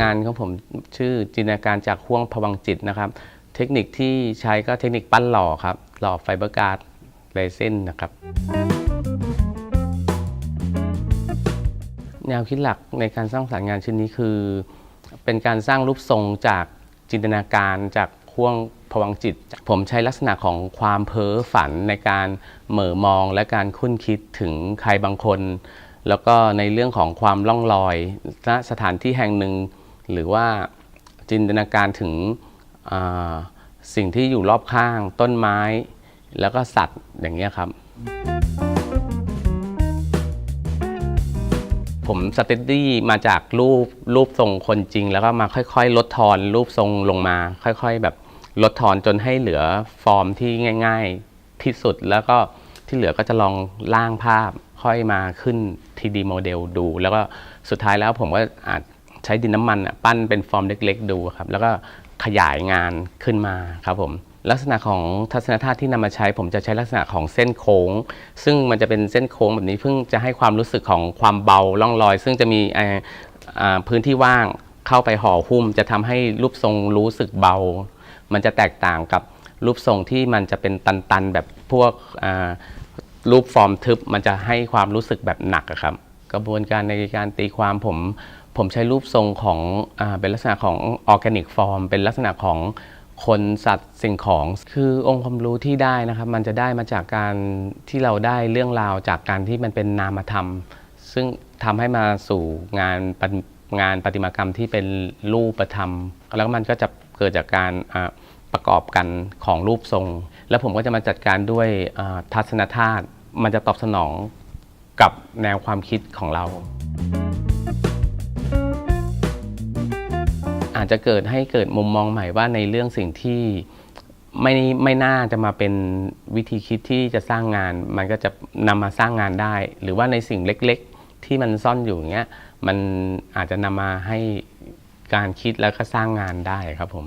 งานของผมชื่อจินตนาการจากห่วงผวังจิตนะครับ เทคนิคที่ใช้ก็เทคนิคปั้นหล่อครับ หล่อไฟเบอร์การ์ดเรซินนะครับ แนวคิดหลักในการสร้างสรรค์งานชิ้นนี้คือ เป็นการสร้างรูปทรงจากจินตนาการจากห่วงผวังจิต ผมใช้ลักษณะของความเพ้อฝันในการเหม่อมองและการคุ้นคิดถึงใครบางคนแล้วก็ในเรื่องของความล่องลอยณสถานที่แห่งหนึ่ง หรือว่าจินตนาการถึงสิ่งที่อยู่รอบข้าง ต้นไม้ แล้วก็สัตว์อย่างเงี้ยครับ ผมสเตดดี้มาจากรูปรูปทรงคนจริง แล้วก็มาค่อยๆ ลดทอนรูปทรงลงมา ค่อยๆ แบบลดทอนจนให้เหลือฟอร์มที่ง่าย ๆที่สุดแล้วก็ที่เหลือก็จะลองร่างภาพค่อยมาขึ้น 3D โมเดลดู แล้วก็สุดท้ายแล้วผมก็อาจ ช้ดินน้ำมันอะปั้นเป็นฟอร์มเล็กๆ ดูครับ แล้วก็ขยายงานขึ้นมาครับผมลักษณะของทัศนธาตุที่นำมาใช้ ผมจะใช้ลักษณะของเส้นโค้ง ซึ่งมันจะเป็นเส้นโค้งแบบนี้เพิ่งจะให้ความรู้สึกของความเบาล่องลอย ซึ่งจะมีพื้นที่ว่างเข้าไปห่อหุ้ม จะทำให้รูปทรงรู้สึกเบา มันจะแตกต่างกับรูปทรงที่มันจะเป็นตันๆ แบบพวกรูปฟอร์มทึบ มันจะให้ความรู้สึกแบบหนักครับ กระบวนการในการตีความผม ผมใช้รูปทรงของอเป็นลักษณะของออร์แกนิกฟอร์มเป็นลักษณะของคนสัตว์สิ่งของคือองค์ความรู้ที่ได้นะครับ มันจะได้มาจากการที่เราได้เรื่องราวจากการที่มันเป็นนามธรรม ซึ่งทำให้มาสู่งานงานประติมากรรมที่เป็นรูปธรรม แล้วมันก็จะเกิดจากการประกอบกันของรูปทรง แล้วผมก็จะมาจัดการด้วยทัศนธาตุมันจะตอบสนองกับแนวความคิดของเรา อาจจะเกิดให้เกิดมุมมองใหม่ว่าในเรื่องสิ่งที่ไม่ไม่น่าจะมาเป็นวิธีคิดที่จะสร้างงาน มันก็จะนำมาสร้างงานได้ หรือว่าในสิ่งเล็กๆ ที่มันซ่อนอยู่อย่างเงี้ยมันอาจจะนำมาให้การคิดแล้วก็สร้างงานได้ครับผม